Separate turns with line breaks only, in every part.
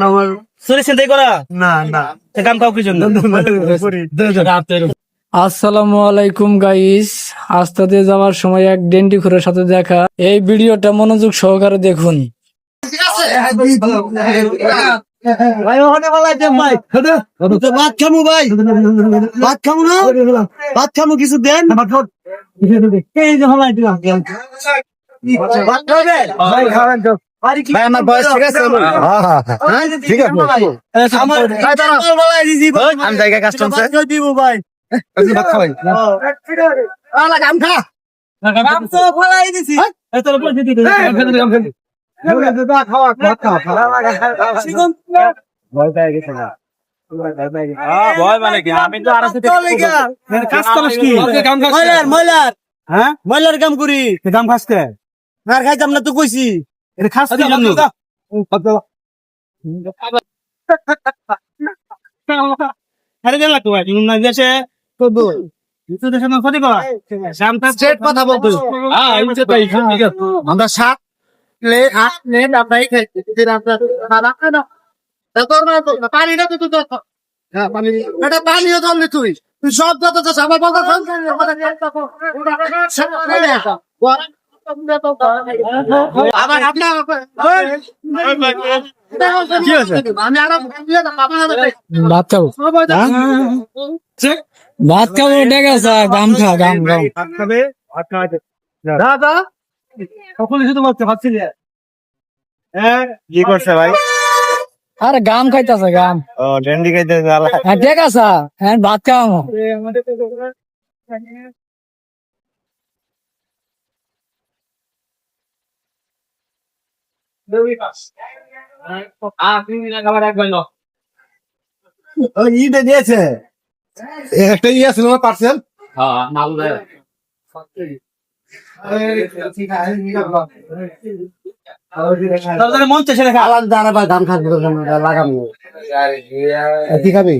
না আমার।
চুরি চিন্তাই করা?
না না।
কাম খাও জন্য?
আসসালামু আলাইকুম গাইস আস্তাতে যাওয়ার সময় এক ডেন্টি খুরের সাথে দেখা। এই ভিডিওটা মনোযোগ সহকারে দেখুন।
ভাই ওখানে বলাইতে ভাই। ভাত খামু ভাই। ভাত খামু না? ভাত খামু কিছু দেন? এই যে হলাই দিলাম। ভাত খাবে ভাই খাবেন তো। ভাই আমার বয়স ঠিক আছে হ্যাঁ ঠিক আছে আমার আমি জায়গা কাজ চলছে। দিব ভাই। ভাত খাওয়াই। আলা খা। গাম তো ফলাই দিছি।
তোর পরিস্থিতি
খাওয়া ভাত খাওয়া ভয় পেয়ে গেছে না
ভয় কি? আমি তো আর কাজ করিস কি?
ময়লার
হ্যাঁ?
কাম করি।
দাম খাসতে
আর খাইতাম না তো কইছি।
এটা খাস কি জন্য? আরে দেন লাগতো ভাই না দেশে তো দূর।
বলতো
হ্যাঁ
আমরা সাত আট লে আমরা খাইছি পানি না তো হ্যাঁ এটা পানিও ধরলি তুই। তুই সব কথা তো আমার কথা
ভাত খাব? ভাত খাব ঠিক আছে? গাম খা গাম গাম
খাবে ভাত খাওয়াতে।
দাদা
সকল কিছু তো বাচ্চা হ্যাঁ? কি করছে ভাই?
আরে গাম খাইতেছে গাম।
ও ডেন্ডি খাইতে
হ্যাঁ ঠিক আছে। হ্যাঁ ভাত খাব
ইটা দিয়েছে। একটা ইয়ে আছে না পার্সেল
মন
খাবি?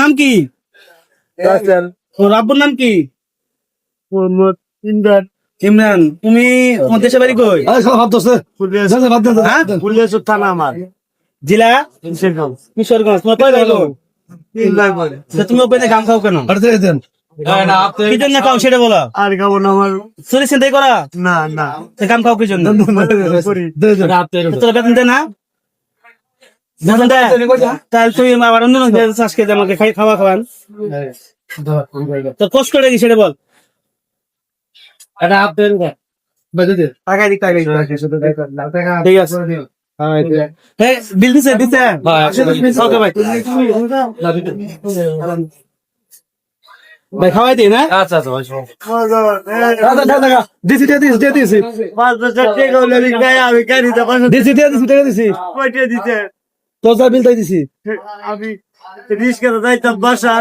নাম কি? তোর আব্বুর নাম কি? ইমরান। ইমরান তুমি তোমার দেশে বাড়ি কই হ্যাঁ
থানা আমার
জেলা কিশোরগঞ্জ তোমার কয় তুমি ওপেনে গাম খাও কেন কি জন্য খাও সেটা বলো
আর খাব না আমার
চুরি চিন্তাই করা
না না
তা গাম খাও কি জন্য তোর বেতন দে না বেতন দে তাহলে তুমি আমার অন্য চাষ খেতে আমাকে খাই খাওয়া খাওয়ান তোর কষ্ট করে কি সেটা বল
টাকা দিক টাকা
ঠিক আছে। হ্যাঁ বিল দিছে দিছে। ওকে ভাই। ভাই খাওয়াই দিই না? দিছি দিয়ে দিছি দিয়ে দিছি।
পাঁচ বছর ঠিক হলে আমি গায়ে আমি গাড়ি তো পাঁচ
দিছি দিয়ে দিছি দিয়ে দিছি।
কয়টা দিতে।
তোর যা বিল তাই দিছি।
আমি রিস্কা যাইতাম বাসা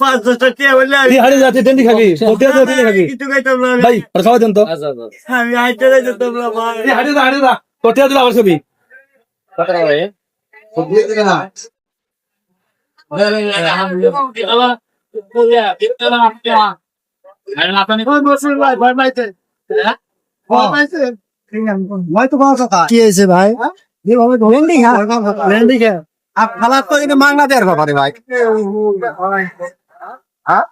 পাঁচ দশটা টিয়া বললে আমি
তুই হাড়ি যাতে টেন্ডি খাবি তোর দিয়ে যাতে টেন্ডি খাবি
কিছু খাইতাম না আমি।
ভাই আর খাওয়া দেন তো
আমি হাইটে যাইতাম না ভাই
তুই হাড়ি যা হাড়ি যা তোর দিয়ে দিলে আবার ছবি
ভাই ভেন্ডি খা ভেন্ডি খা খালা তো এটা মাংনা ভাই হ্যাঁ